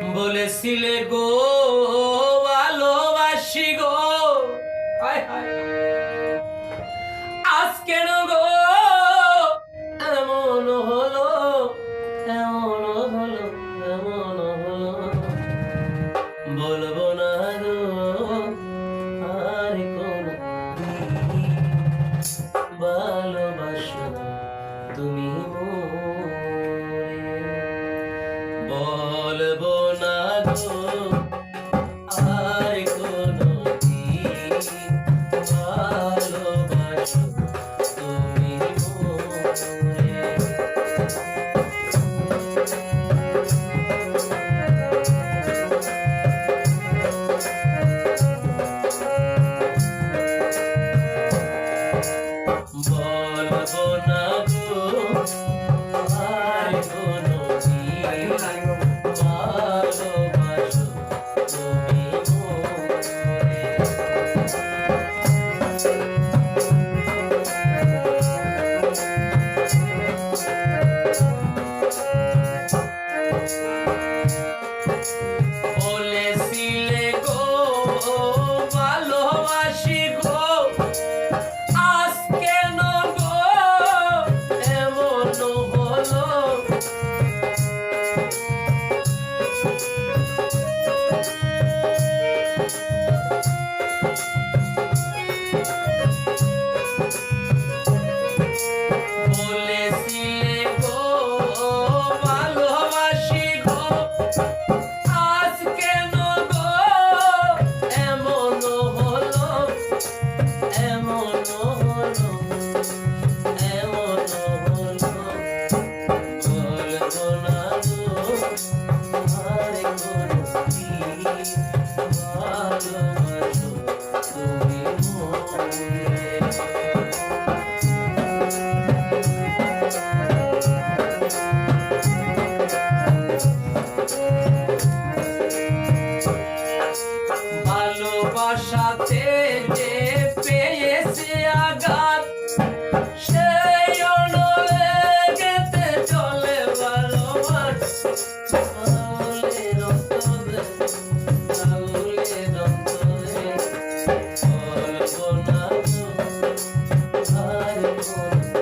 বলেছিলে গো, ভালোবাসি গো। আজ কেন গো? এমন হলো এমন হলো এমন হলো। বলব না গো, আর কোন ভালোবাসো তুমি মোরে। বল you